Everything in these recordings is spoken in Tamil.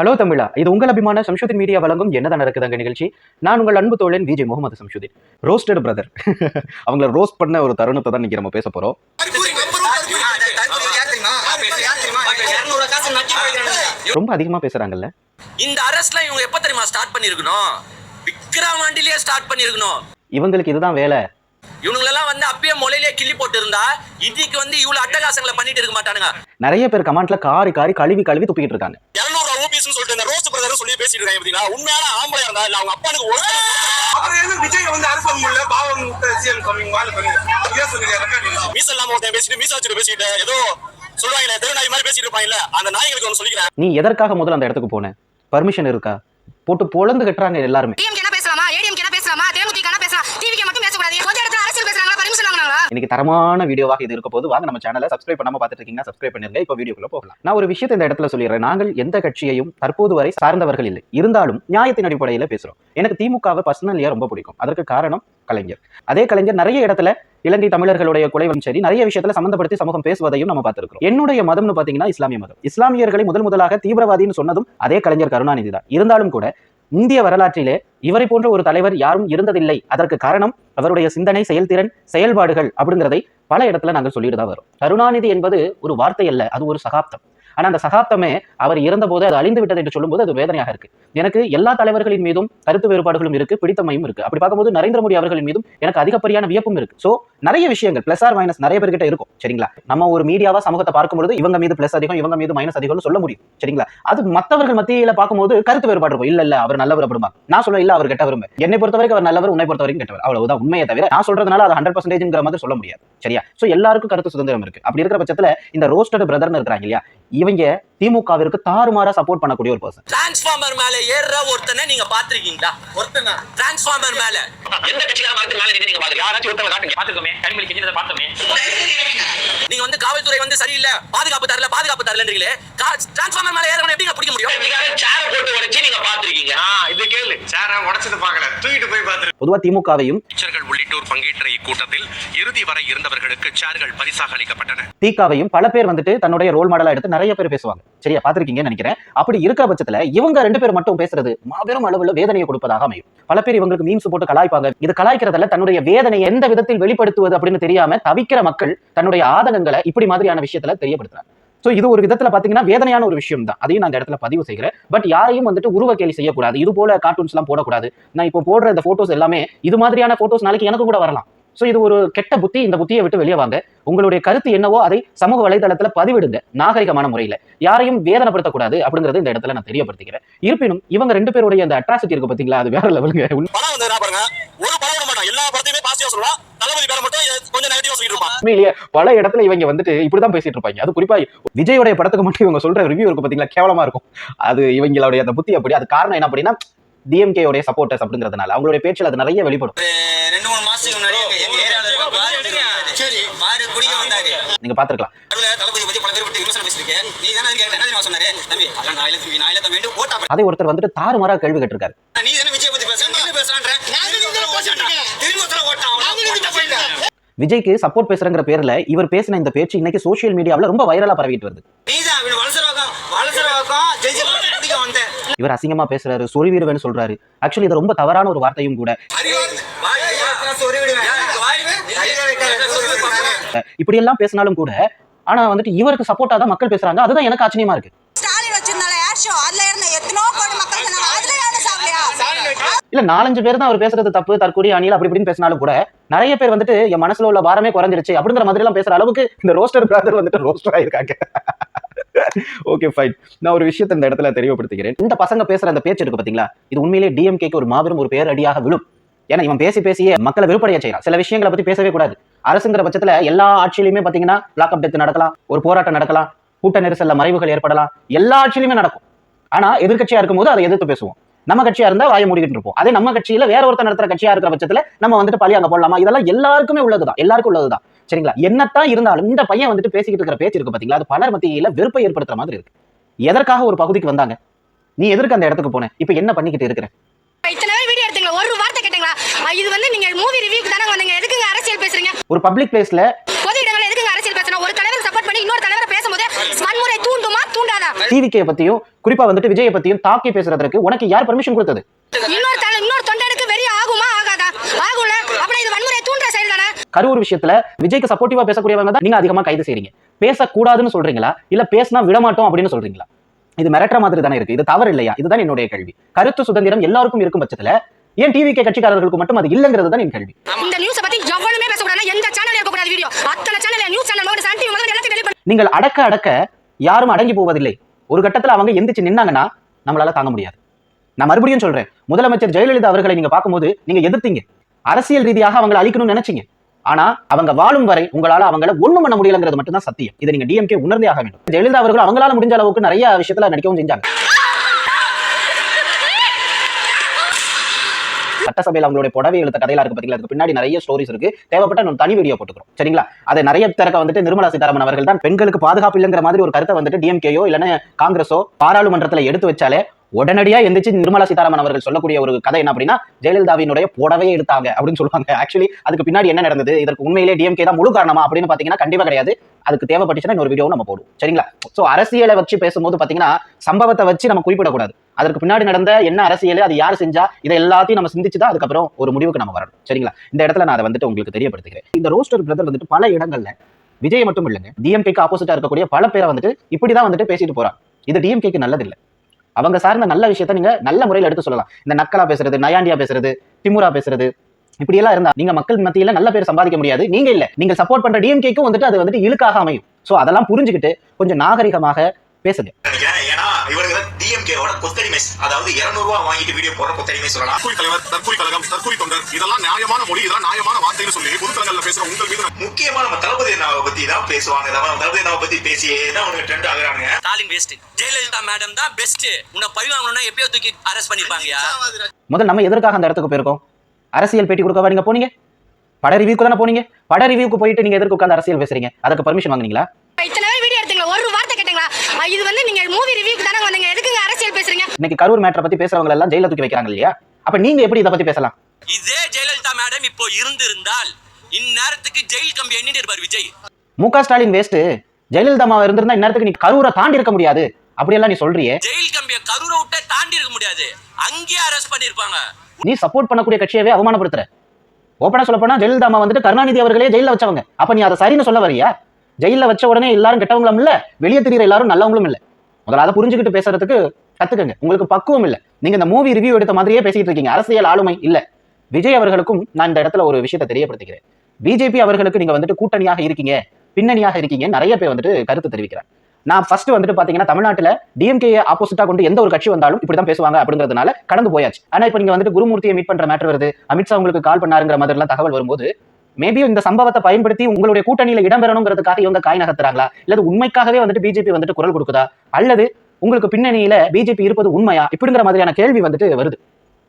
ஹலோ தமிழா இது உங்கள் அபிமான சம்ஷுதின் மீடியா வழங்கும் என்னதான் நடக்குதுங்க நிகழ்ச்சி? நான் உங்கள் அன்பு தோழன் விஜய் முகமது சம்ஷுதின். ரோஸ்டட் பிரதர் அவங்கள ரோஸ்ட் பண்ண ஒரு தருணத்தை தான் இன்னைக்கு நம்ம பேச போறோம். ரொம்ப அதிகமா பேசுறாங்கல்ல. இந்த அரஸ்ட்லாம் இவங்க எப்ப தெரியுமா ஸ்டார்ட் பண்ணிருக்கணும்? விக்ரமாண்டிலேயே ஸ்டார்ட் பண்ணிருக்கணும். இவங்களுக்கு இதுதான் வேலை. இவனுங்களெல்லாம் வந்து அப்பயே முளையிலே கிள்ளி போட்டு இருந்தா இன்னைக்கு வந்து இவ்வளவு அட்டகாசங்களை பண்ணிட்டு இருக்க மாட்டானுங்க. நிறைய பேர் கமெண்ட்ல காரி காரி கழுவி கழுவி துப்பிக்கிட்டு இருக்காங்க. ரூபீஸ் சொல்லிட்டு இந்த ரோஸ்ட் பிரதர் சொல்லி பேசிட்டு இருக்காங்க பாத்தீங்களா? உண்மையான ஆம்பளையா இருந்தா இல்ல அவங்க அப்பானுக்கு ஒரு அப்புறம் விஜய் வந்து அரசு முடியல? பாவம் சிஎம் கம்மிங் வாழ பண்ணி. இதே சொல்லுங்க ரெக்கார்டிங் மீச இல்லாம ஒருத்தன் பேசிட்டு மீச வச்சுட்டு பேசிட்டு ஏதோ சொல்லுவாங்களே தெரு நாய் மாதிரி பேசிட்டு இருப்பாங்கல்ல அந்த நாய்களுக்கு ஒன்று சொல்லிக்கிறேன். நீ எதற்காக முதல்ல அந்த இடத்துக்கு போன? பர்மிஷன் இருக்கா? போட்டு பொழந்து கட்டுறாங்க எல்லாருமே. டிஎம்கே பேசலாமா? ஏடிஎம்கே பேசலாமா? தேமுதிக பேசலாம். டிவிக்கு மட்டும் பேசக்கூடாது. கொஞ்ச இடத்துல அரசியல் பேசுறாங்களா பர்மிஷன் வாங்குறாங்களா இன்னைக்கு தரமான வீடியோவாக இது இருக்க போது வாங்க நம்ம சேனலை சப்ஸ்கிரைப் பண்ணாம பார்த்துட்டு இருக்கீங்க சப்ஸ்கிரைப் பண்ணிருங்க. இப்போ வீடியோக்குள்ள போகலாம். நான் ஒரு விஷயத்தை இந்த இடத்துல சொல்லிடுறேன். நாங்கள் எந்த கட்சியையும் தற்போது வரை சார்ந்தவர்கள் இல்லை. இருந்தாலும் நியாயத்தின் அடிப்படையில் பேசுறோம். எனக்கு திமுகவை பர்சனலியா ரொம்ப பிடிக்கும். அதற்கு காரணம் கலைஞர். அதே கலைஞர் நிறைய இடத்துல இலங்கை தமிழர்களுடைய குலைவன் சரி நிறைய விஷயத்துல சம்பந்தப்படுத்தி சமூகம் பேசுவதையும் நம்ம பார்த்திருக்கோம் என்னுடைய மதம்னு பாத்தீங்கன்னா இஸ்லாமிய மதம். இஸ்லாமியர்களை முதல் முதலாக தீவிரவாதின்னு சொன்னதும் அதே கலைஞர் கருணாநிதி தான். இருந்தாலும் கூட இந்திய வரலாற்றிலே இவரை போன்ற ஒரு தலைவர் யாரும் இருந்ததில்லை. அதற்கு காரணம் அவருடைய சிந்தனை செயல்திறன் செயல்பாடுகள் அப்படிங்கிறதை பல இடத்துல நாங்கள் சொல்லிட்டு தான் வரோம். கருணாநிதி என்பது ஒரு வார்த்தை அல்ல அது ஒரு சகாப்தம். ஆனா அந்த சகாப்தமே அவர் இருந்தபோது அது அழிந்து விட்டது என்று சொல்லும்போது அது வேதனையாக இருக்கு. எனக்கு எல்லா தலைவர்களின் மீதும் கருத்து வேறுபாடுகளும் இருக்கு பிடித்தமையும் இருக்கு. அப்படி பார்க்கும்போது நரேந்திர மோடி அவர்களின் மீதும் எனக்கு அதிகப்படியான வியப்பும் இருக்கு. ஸோ நிறைய விஷயங்கள் பிளஸ் ஆர் மைனஸ் நிறைய பேர்கிட்ட இருக்கும் சரிங்களா? நம்ம ஒரு மீடியாவா சமூகத்தை பார்க்கும்போது இவங்க மீது பிளஸ் அதிகம் இவங்க மீது மைனஸ் அதிகம்னு சொல்ல முடியும் சரிங்களா? அது மத்தவர்கள் மத்தியில பார்க்கும்போது கருத்து வேறுபாடு இருக்கும். இல்ல இல்ல அவர் நல்லவர் அப்படிமா. நான் சொல்ல இல்ல அவர் கெட்டவர் என்னை பொறுத்தவரைக்கும் அவர் நல்லவர் உன்னை பொறுத்த வரைக்கும் கெட்டவர். அவ்வளவுதான் உண்மையை தவிர நான் சொல்றதுனால அது ஹண்ட்ரட் பர்சன்டேஜ்ங்கிற மாதிரி சொல்ல முடியாது சரியா? சோ எல்லாருக்கும் கருத்து சுதந்திரம் இருக்கு. அப்படி இருக்கிற பட்சத்துல இந்த ரோஸ்டட் பிரதர்னு இருக்கிறாங்க இல்லையா? இவங்க திமுகவிற்கு தாறுமாறா சப்போர்ட் பண்ணக்கூடிய ஒரு பர்சன் டிரான்ஸ்ஃபார்மர் மேல ஏறுற ஒருத்தனை நீங்க பாத்திருக்கீங்களா ஒருத்தனா? டிரான்ஸ்ஃபார்மர் மேல. எந்த கட்சிக்கார மேல நின்னு நீங்க பாத்துருக்கீங்க யாராச்சும் ஒருத்தவங்க காட்டுங்க. பாத்துக்கோமே கனிமொழி கெஞ்சினதை பார்த்தோமே நீங்க வந்து காவல்துறை வந்து சரியில்லை பாதுகாப்பு தரல பாதுகாப்பு தரலன்றீங்களே டிரான்ஸ்ஃபார்மர் மேல ஏறவன எப்படிங்க பிடிக்க முடியும்? சேர போட்டு உடைச்சு நீங்க பாத்திருக்கீங்க இது கேளு. சாரா உடைச்சது பார்க்கல. தூக்கிட்டு போய் பார்த்துரு. பொதுவா திமுகவையும் அமைச்சர்கள் உள்ளிட்டோர் பங்கேற்ற இக்கூட்டத்தில் இறுதி வரை இருந்தவர்களுக்கு சேர்கள் பரிசாக அளிக்கப்பட்டன திகாவையும் பல பேர் வந்துட்டு தன்னுடைய ரோல் மாடலா எடுத்து நிறைய பேர் பேசுவாங்க. சரியா பாத்திருக்கீங்கன்னு நினைக்கிறேன். அப்படி இருக்கிற பட்சத்துல இவங்க ரெண்டு பேர் மட்டும் பேசுறது மாபெரும் அளவுல வேதனையை கொடுப்பதாக அமையும். பல பேர் இவங்களுக்கு மீம்ஸ் போட்டு கலாய்ப்பாங்க. இது கலாய்க்கிறதுல தன்னுடைய வேதனையை எந்த விதத்தில் வெளிப்படுத்துவது அப்படின்னு தெரியாம தவிக்கிற மக்கள் தன்னுடைய ஆதங்கங்களை இப்படி மாதிரியான விஷயத்துல தெரியப்படுத்துறாங்க. ஸோ இது ஒரு விதத்துல பாத்தீங்கன்னா வேதனையான ஒரு விஷயம் தான் அதையும் நான் இந்த இடத்துல பதிவு செய்கிறேன். பட் யாரையும் வந்துட்டு உருவ கேலி செய்யக்கூடாது. இது போல கார்ட்டூன்ஸ் எல்லாம் போடக்கூடாது. நான் இப்போ போடுற இந்த போட்டோஸ் எல்லாமே இது மாதிரியான போட்டோஸ் நாளைக்கு எனக்கு கூட வரலாம். சோ இது ஒரு கெட்ட புத்தி. இந்த புத்தியை விட்டு வெளியே வாங்க. உங்களுடைய கருத்து என்னவோ அதை சமூக வலைதளத்துல பதிவிடுங்க. நாகரிகமான முறையில. யாரையும் வேதனைப்படுத்தக்கூடாது அப்படிங்கறது இந்த இடத்துல நான் தெரியப்படுத்திக்கிறேன். இருப்பினும் இவங்க ரெண்டு பேருடைய அந்த அட்ராசிட்டி இருக்கு பாத்தீங்களா? அது வேற லெவலுங்க பல இடத்துல இவங்க வந்துட்டு இப்படிதான் பேசிட்டு இருப்பாங்க. அது குறிப்பா விஜயோடைய படத்துக்கு மட்டும் இவங்க சொல்ற ரிவ்யூ இருக்கு பாத்தீங்களா? கேவலமா இருக்கும். அது இவங்களுடைய அந்த புத்தி அப்படி. அது காரணம் என்ன அப்படின்னா டிஎம்கே உடைய சப்போர்ட்டர்ஸ் அப்படிங்கிறதுனால அவங்களுடைய பேச்சில் அது நிறைய வெளிப்படும். ரெண்டு மூணு மாசத்துக்கு முன்னாடி எங்க ஏரியால சரி பாரு குடிக்க வந்தாரு. நீங்க பாத்துருக்கலாம் அதுல தளபதி பத்தி பல பேர் விட்டு விமர்சனம் பேசிருக்கேன் நீ தானே கேட்ட என்ன தெரியுமா சொன்னாரு? தம்பி அதான் நான் இல்ல தம்பி நான் இல்ல தம்பி ஓட்டா அதை ஒருத்தர் வந்துட்டு தாறுமாறா கேள்வி கேட்டிருக்காரு. விஜய்க்கு சப்போர்ட் பேசுறங்கிற பேர்ல இவர் பேசின இந்த பேச்சு இன்னைக்கு சோஷியல் மீடியாவில் ரொம்ப வைரலா பரவிட்டு வருது. இவர் அசிங்கமா பேசுறாரு சொருவீருவேன்னு சொல்றாரு. ஆக்சுவலி இது ரொம்ப தவறான ஒரு வார்த்தையும் கூட. இப்படி எல்லாம் பேசினாலும் கூட ஆனா வந்துட்டு இவருக்கு சப்போர்ட்டா தான் மக்கள் பேசுறாங்க. அதுதான் எனக்கு ஆச்சரியமா இருக்கு. இல்ல நாலஞ்சு பேர் தான் அவர் பேசுறது தப்பு தற்கூரி அணில் அப்படி இப்படின்னு பேசினாலும் கூட நிறைய பேர் வந்துட்டு என் மனசுல உள்ள பாரமே குறைஞ்சிருச்சு அப்படிங்கிற மாதிரி எல்லாம் பேசுற அளவுக்கு இந்த ரோஸ்டர் பிரதர் வந்துட்டு ரோஸ்டர் ஆயிருக்காங்க. ஓகே ஃபைன் நான் ஒரு விஷயத்தை இந்த இடத்துல தெரியப்படுத்துகிறேன் இந்த பசங்க பேசுற அந்த பேச்சு இருக்கு பாத்தீங்களா? இது உண்மையிலேயே டிஎம்கேக்கு ஒரு மாபெரும் ஒரு பேர் அடியாக விழும். ஏன்னா இவன் பேசி பேசியே மக்களை வெறுப்படைய செய்யறான் சில விஷயங்களை பத்தி பேசவே கூடாது. அரசுங்கிற பட்சத்துல எல்லா ஆட்சியிலுமே பாத்தீங்கன்னா லாக்அப் டெத் நடக்கலாம் ஒரு போராட்டம் நடக்கலாம் கூட்ட நெரிசல்ல மறைவுகள் ஏற்படலாம். எல்லா ஆட்சியிலுமே நடக்கும். ஆனா எதிர்க்கட்சியா இருக்கும்போது அதை எதிர்த்து பேசுவோம். நம்ம கட்சியா இருந்தா வாய மூடிக்கிட்டு இருப்போம். அதே நம்ம கட்சியில வேற ஒருத்தர் நடத்துற கட்சியா இருக்கிற பட்சத்துல நம்ம வந்துட்டு பழி அங்க போடலாமா? இதெல்லாம் எல்லாருக்குமே உள்ளதுதான். எல்லாருக்கும் உள்ளதுதான். சரிங்களா? என்னத்தான் இருந்தாலும் இந்த பையன் வந்துட்டு பேசிக்கிட்டு இருக்கிற பேச்சு இருக்கு பாத்தீங்களா? அது பலர் மத்தியில வெறுப்பை ஏற்படுத்துற மாதிரி இருக்கு. எதற்காக ஒரு பகுதிக்கு வந்தாங்க? நீ எதற்கு அந்த இடத்துக்கு போன? இப்ப என்ன பண்ணிக்கிட்டு இருக்கிற? ஒரு வார்த்தை கேட்டீங்களா? இது வந்து நீங்க மூவி ரிவ்யூக்கு தானே வந்தீங்க. எதுக்குங்க அரசியல் பேசுறீங்க? ஒரு பப்ளிக் பிளேஸ்ல பொது இடங்கள்ல எதுக்குங்க அரசியல் பேசணும் ஒரு தலைவர் சப்போர்ட் பண்ணி இன்னொரு தலைவரை பேசும்போது வன்முறை தூண்டுமா? தூண்டாதா? டிவிகே பத்தியும் குறிப்பா வந்துட்டு விஜயை பத்தியும் தாக்கி பேசுறதுக்கு உனக்கு யார் பர்மிஷன் கொடுத்தது இன்னொரு தலை இன்னொரு தொண்டனுக்கு வெறி ஆகுமா ஆகாதா ஆகும்ல அப்புறம் இது வன்முறை தூண்டுற செயல் தானே கரூர் விஷயத்துல விஜய்க்கு சப்போர்ட்டிவா பேசக்கூடியவங்க தான் நீங்க அதிகமா கைது செய்றீங்க. பேசக்கூடாதுன்னு சொல்றீங்களா? இல்ல பேசினா விடமாட்டோம் அப்படின்னு சொல்றீங்களா? இது மிரட்டுற மாதிரி தானே இருக்கு. இது தவறு இல்லையா? இதுதான் என்னுடைய கேள்வி. கருத்து சுதந்திரம் எல்லாருக்கும் இருக்கும் பட்சத்துல ஏன் டிவிகே கட்சிக்காரர்களுக்கு மட்டும் அது இல்லங்கிறது தான் என் கேள்வி. இந்த நியூஸ பத்தி எவ்வளவுமே பேசக்கூடாது. எந்த சேனல் இருக்க கூடாது வீடியோ அத்தனை channel news channel Modi Sun TV முதல்ல எல்லாத்தையும் பண்ணு. நீங்கள் அடக்க அடக்க யாரும் அடங்கி போவதில்லை. ஒரு கட்டத்துல அவங்க எந்திரிச்சு நின்னாங்கன்னா நம்மளால தாங்க முடியாது. நான் மறுபடியும் சொல்றேன். முதலமைச்சர் ஜெயலலிதா அவர்களை நீங்க பார்க்கும்போது நீங்க எதிர்த்தீங்க. அரசியல் ரீதியாக அவங்களை அழிக்கணும்னு நினைச்சீங்க. ஆனா அவங்க வாழும் வரை உங்களால அவங்கள ஒண்ணும் பண்ண முடியலங்கிறது மட்டும் தான் சத்தியம். இதை நீங்க டிஎம்கே உணர்ந்தே ஆக வேண்டும். ஜெயலலிதா அவர்கள் அவங்களால முடிஞ்ச அளவுக்கு நிறைய விஷயத்துல நடிக்கவும் செஞ்சாங்க. சட்டசபையில் அவங்களுடைய புடவை எழுத்த கதையில இருக்கு பாத்தீங்களா? அதுக்கு பின்னாடி நிறைய ஸ்டோரிஸ் இருக்கு. தேவைப்பட்ட நம்ம தனி வீடியோ போட்டுக்கிறோம். சரிங்களா? அதை நிறைய திறக்க வந்துட்டு நிர்மலா சீதாராமன் அவர்கள் தான் பெண்களுக்கு பாதுகாப்பு இல்லைங்கிற மாதிரி ஒரு கருத்தை வந்துட்டு டிஎம்கேயோ இல்லைன்னா காங்கிரஸோ பாராளுமன்றத்தில் எடுத்து வச்சாலே உடனடியா எந்திரிச்சு நிர்மலா சீதாராமன் அவர்கள் சொல்லக்கூடிய ஒரு கதை என்ன அப்படின்னா ஜெயலலிதாவினுடைய புடவையே எடுத்தாங்க அப்படின்னு சொல்லுவாங்க. ஆக்சுவலி அதுக்கு பின்னாடி என்ன நடந்தது? இதற்கு உண்மையிலே டிஎம்கே தான் முழு காரணமா அப்படின்னு பாத்தீங்கன்னா கண்டிப்பா கிடையாது. அதுக்கு தேவைப்பட்டுச்சுன்னா இன்னொரு வீடியோ நம்ம போடுவோம். சரிங்களா? சோ அரசியலை வச்சு பேசும்போது பாத்தீங்கன்னா சம்பவத்தை வச்சு நம்ம குறிப்பிடக்கூடாது. அதற்கு பின்னாடி நடந்த என்ன அரசியல் அது யார் செஞ்சா இதை எல்லாத்தையும் நம்ம சிந்திச்சு தான் அதுக்கப்புறம் ஒரு முடிவுக்கு நம்ம வரணும். சரிங்களா? இந்த இடத்துல நான் அதை வந்துட்டு உங்களுக்கு தெரியப்படுத்துகிறேன் இந்த ரோஸ்டர் பிரதர் வந்துட்டு பல இடங்கள்ல விஜய் மட்டும் இல்லைங்க டிஎம்கேக்கு ஆப்போசிட்டா இருக்கக்கூடிய பல பேரை வந்துட்டு இப்படிதான் வந்துட்டு பேசிட்டு போறாங்க இது டிஎம்கேக்கு நல்லதில்லை. அவங்க சார்ந்த நல்ல விஷயத்த நீங்க நல்ல முறையில் எடுத்து சொல்லலாம். இந்த நக்கலா பேசுறது நயாண்டியா பேசுறது திமுரா பேசுறது இப்படி எல்லாம் இருந்தா நீங்க மக்கள் மத்தியில நல்ல பேர் சம்பாதிக்க முடியாது. நீங்க இல்ல. நீங்க சப்போர்ட் பண்ற டிஎம்கேக்கும் வந்துட்டு அது வந்துட்டு இழுக்காக அமையும். சோ அதெல்லாம் புரிஞ்சுக்கிட்டு கொஞ்சம் நாகரிகமாக பேசுங்க. ஏன்னா டிஎம்கேவோட கொத்தடிமை அதாவது 200 ரூபாய் வாங்கிட்டு வீடியோ போடுற கொத்தடிமை சொல்லலாம். தற்கொலை தலைவர் தற்கொலை கழகம் தற்கொலை தொண்டர் இதெல்லாம் நியாயமான மொழி இதெல்லாம் நியாயமான வார்த்தைன்னு சொல்லி பொதுத்தலங்கள்ல பேசுற உங்கள் மீது முக்கியமா நம்ம தளபதி அண்ணாவை பத்தி தான் பேசுவாங்க. தளபதி அண்ணாவை பத்தி பேசியே தான் ட்ரெண்ட் ஆகுறானுங்க. ஸ்டாலின் வேஸ்ட் ஜெயலலிதா மேடம் தான் பெஸ்ட் உன்னை பழி வாங்கணும்னா எப்பயோ தூக்கி அரெஸ்ட் பண்ணிருப்பாங்கயா? முதல்ல நம்ம எதற்காக அந்த இடத்துக்கு போயிருக்கோம்? அரசியல் பேட்டி கொடுக்கவா நீங்க போனீங்க? பட ரிவ்யூக்கு தானே போனீங்க? பட ரிவ்யூக்கு போயிட்டு நீங்க எதற்கு உட்காந்து அரசியல் பேசுறீங்க? அதுக்கு பர்மிஷன் வாங்குனீங்களா? இத்தனை வீடியோ எடுத்தீங்களா? ஒரு வார்த்தை கேட்டீங்களா? இது வந்து நீங்க மூவி ரிவ்யூக்கு தானே வந்தீங்க எதுக்குங்க அரசியல் பேசுறீங்க இன்னைக்கு கரூர் மேட்டரை பத்தி பேசுறவங்க எல்லாம் ஜெயில தூக்கி வைக்கிறாங்க இல்லையா? அப்ப நீங்க எப்படி இதை பத்தி பேசலாம்? இதே ஜெயலலிதா மேடம் இப்போ இருந்திருந்தால் இந்நேரத்துக்கு ஜெயில் கம்பி எண்ணிட்டு இருப்பார் விஜய். மு க ஸ்டாலின் வேஸ்ட் ஜெயலலிதா அம்மா இருந்திருந்தா இந்நேரத்துக்கு நீ கரூரை தாண்டி இருக்க முடியாது. அப்படியெல்லாம் நீ சொல்றியே. ஜெயில் கம்பியை கரூரை விட்ட தாண்டி இருக்க முடியாது. அங்கேயே அரெஸ்ட் பண்ணிருப்பாங்க நீ சப்போர்ட் பண்ணக்கூடிய கட்சியவே அவமானப்படுத்துற. ஓப்பனா சொல்ல போனா ஜெயலலிதா அம்மா வந்துட்டு கருணாநிதி அவர்களே ஜெயில வச்சவங்க. அப்ப நீ அதை சரின்னு சொல்ல வரியா ஜெயில வச்ச உடனே எல்லாரும் கெட்டவங்களும் இல்ல வெளியே தெரியுற எல்லாரும் நல்லவங்களும் இல்ல. முதல்ல அதை புரிஞ்சுக்கிட்டு பேசுறதுக்கு கத்துக்கங்க. உங்களுக்கு பக்குவம் இல்ல. நீங்க இந்த மூவி ரிவ்யூ எடுத்த மாதிரியே பேசிட்டு இருக்கீங்க. அரசியல் ஆளுமை இல்ல. விஜய் அவர்களுக்கும் நான் இந்த இடத்துல ஒரு விஷயத்தை தெரியப்படுத்திக்கிறேன். பிஜேபி அவர்களுக்கு நீங்க வந்துட்டு கூட்டணியாக இருக்கீங்க பின்னணியாக இருக்கீங்க நிறைய பேர் வந்துட்டு கருத்து தெரிவிக்கிறேன் நான் ஃபர்ஸ்ட் வந்துட்டு பாத்தீங்கன்னா தமிழ்நாட்டுல டிஎம்கே ஆப்போசிட்டா கொண்டு எந்த ஒரு கட்சி வந்தாலும் இப்படிதான் பேசுவாங்க அப்படிங்கிறதுனால கடந்து போயாச்சு. ஆனா இப்போ நீங்க வந்துட்டு குருமூர்த்தியை மீட் பண்ற மேட்டர் வருது. அமித்ஷா உங்களுக்கு கால் பண்ணாருங்கிற மாதிரி எல்லாம் தகவல் வரும்போது மேபி இந்த சம்பவத்தை பயன்படுத்தி உங்களுடைய கூட்டணியில இடம்பெறணுங்கிறதுக்காக இவங்க காய் நகர்த்துறாங்களா? இல்லது உண்மைக்காகவே வந்துட்டு பிஜேபி வந்துட்டு குரல் கொடுக்குதா? அல்லது உங்களுக்கு பின்னணியில பிஜேபி இருப்பது உண்மையா? இப்படிங்கிற மாதிரியான கேள்வி வந்துட்டு வருது.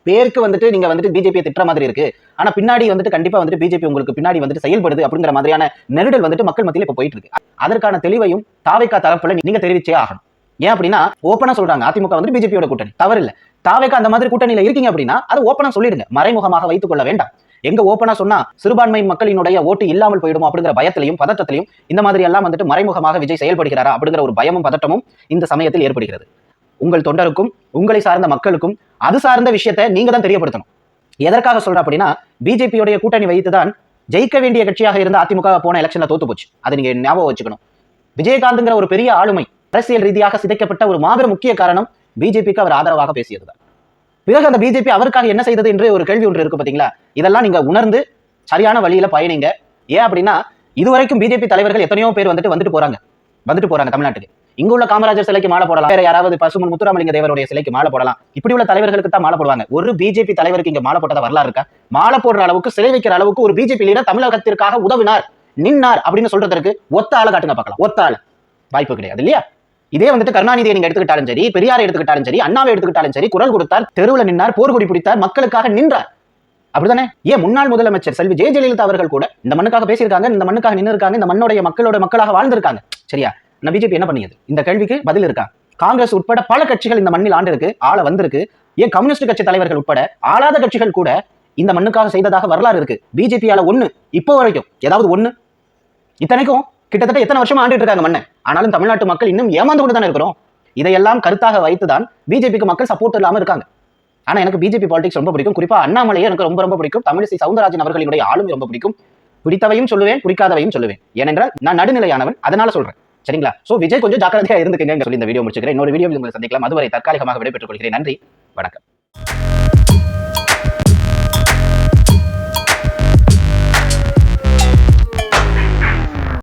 பேருக்கு வந்துட்டு நீங்க வந்துட்டு பிஜேபியை திட்டுற மாதிரி இருக்கு. ஆனா பின்னாடி வந்துட்டு கண்டிப்பா வந்துட்டு பிஜேபி உங்களுக்கு பின்னாடி வந்துட்டு செயல்படுது அப்படிங்கிற மாதிரியான நெருடல் வந்துட்டு மக்கள் மத்தியில இப்ப போயிட்டு இருக்கு. அதற்கான தெளிவையும் தாவைக்கா தரப்புல நீங்க தெரிவிச்சே ஆகணும். ஏன் அப்படின்னா ஓப்பனா சொல்றாங்க. அதிமுக வந்து பிஜேபியோட கூட்டணி. தவறு இல்ல தாவைக்கா அந்த மாதிரி கூட்டணியில இருக்கீங்க அப்படின்னா அது ஓப்பனா சொல்லிடுங்க. மறைமுகமாக வைத்துக் கொள்ள வேண்டாம். எங்க ஓப்பனா சொன்னா சிறுபான்மை மக்களினுடைய ஓட்டு இல்லாமல் போயிடும் அப்படிங்கிற பயத்திலையும் பதட்டத்திலையும் இந்த மாதிரி எல்லாம் வந்துட்டு மறைமுகமாக விஜய் செயல்படுகிறாரா அப்படிங்கிற ஒரு பயமும் பதட்டமும் இந்த சமயத்தில் ஏற்படுகிறது. உங்கள் தொண்டருக்கும் உங்களை சார்ந்த மக்களுக்கும் அது சார்ந்த விஷயத்தை நீங்க தான் தெரியப்படுத்தணும். எதற்காக சொல்ற அப்படின்னா பிஜேபியோடைய கூட்டணி வைத்து தான் ஜெயிக்க வேண்டிய கட்சியாக இருந்த அதிமுக போன எலெக்ஷன்ல தோத்து போச்சு. அதை நீங்க ஞாபகம் வச்சுக்கணும். விஜயகாந்த்ங்கிற ஒரு பெரிய ஆளுமை அரசியல் ரீதியாக சிதைக்கப்பட்ட ஒரு மாபெரும் முக்கிய காரணம் பிஜேபிக்கு அவர் ஆதரவாக பேசியதுதான். பிறகு அந்த பிஜேபி அவருக்காக என்ன செய்தது என்று ஒரு கேள்வி ஒன்று இருக்கு பாத்தீங்களா? இதெல்லாம் நீங்க உணர்ந்து சரியான வழியில பயணிங்க. ஏன் அப்படின்னா இதுவரைக்கும் பிஜேபி தலைவர்கள் எத்தனையோ பேர் வந்துட்டு வந்துட்டு போறாங்க. வந்துட்டு போறாங்க தமிழ்நாட்டுக்கு. இங்க உள்ள காமராஜர் சிலைக்கு மாலை போடலாம். வேற யாராவது பசுமன் முத்துராமலிங்க தேவருடைய சிலைக்கு மாலை போடலாம். இப்படி உள்ள தலைவர்களுக்கு தான் மாலை போடுவாங்க. ஒரு பிஜேபி தலைவருக்கு இங்க மாலை போட்டதா வரலாறு இருக்கா? மாலை போடுற அளவுக்கு சிலை வைக்கிற அளவுக்கு ஒரு பிஜேபி லீடர் தமிழகத்திற்காக உதவினார் நின்னார் அப்படின்னு சொல்றதற்கு ஒத்த ஆளை காட்டுங்க பார்க்கலாம். ஒத்த ஆள். வாய்ப்பு கிடையாது இல்லையா? இதே வந்துட்டு கருணாநிதியை நீங்க எடுத்துக்கிட்டாலும் சரி பெரியாரை எடுத்துக்கிட்டாலும் சரி அண்ணாவை எடுத்துக்கிட்டாலும் சரி குரல் கொடுத்தார் தெருவில் நின்றார் போர்கொடி பிடித்தார் மக்களுக்காக நின்றார். அப்படிதானே ஏன் முன்னாள் முதலமைச்சர் செல்வி ஜெய ஜெயலலிதா அவர்கள் கூட இந்த மண்ணுக்காக பேசியிருக்காங்க இந்த மண்ணுக்காக நின்று இருக்காங்க இந்த மண்ணுடைய மக்களோட மக்களாக வாழ்ந்திருக்காங்க. சரியா? நான் பிஜேபி என்ன பண்ணியது? இந்த கேள்விக்கு பதில் இருக்கா? காங்கிரஸ் உட்பட பல கட்சிகள் இந்த மண்ணில் ஆண்டு இருக்கு ஆள வந்திருக்கு. ஏன் கம்யூனிஸ்ட் கட்சி தலைவர்கள் உட்பட ஆளாத கட்சிகள் கூட இந்த மண்ணுக்காக செய்ததாக வரலாறு இருக்கு. பிஜேபியால ஒண்ணு இப்போ வரைக்கும். ஏதாவது ஒண்ணு? இத்தனைக்கும்? கிட்டத்தட்ட எத்தனை வருஷமா ஆண்டுட்டு இருக்காங்க மண்ணை ஆனாலும் தமிழ்நாட்டு மக்கள் இன்னும் ஏமாந்து கொண்டு தானே இருக்கிறோம்? இதையெல்லாம் கருத்தாக வைத்துதான் பிஜேபிக்கு மக்கள் சப்போர்ட் இல்லாம இருக்காங்க. ஆனா எனக்கு பிஜேபி பாலிடிக்ஸ் ரொம்ப பிடிக்கும். குறிப்பா அண்ணாமலையே எனக்கு ரொம்ப ரொம்ப பிடிக்கும். தமிழிசை சவுந்தரராஜன் அவர்களினுடைய ஆளுமை ரொம்ப பிடிக்கும். பிடித்தவையும் சொல்லுவேன் பிடிக்காதவையும் சொல்லுவேன். ஏனென்றால் நான் நடுநிலையானவன் அதனால சொல்றேன். சரிங்களா? சோ விஜய் கொஞ்சம் ஜாக்கிரதையா இருந்துக்கங்க. சொல்லி இந்த வீடியோ முடிச்சுக்கிறேன். இன்னொரு வீடியோவில் உங்களை சந்திக்கலாம். அதுவரை தற்காலிகமாக விடைபெற்றுக் கொள்கிறேன். நன்றி. வணக்கம்.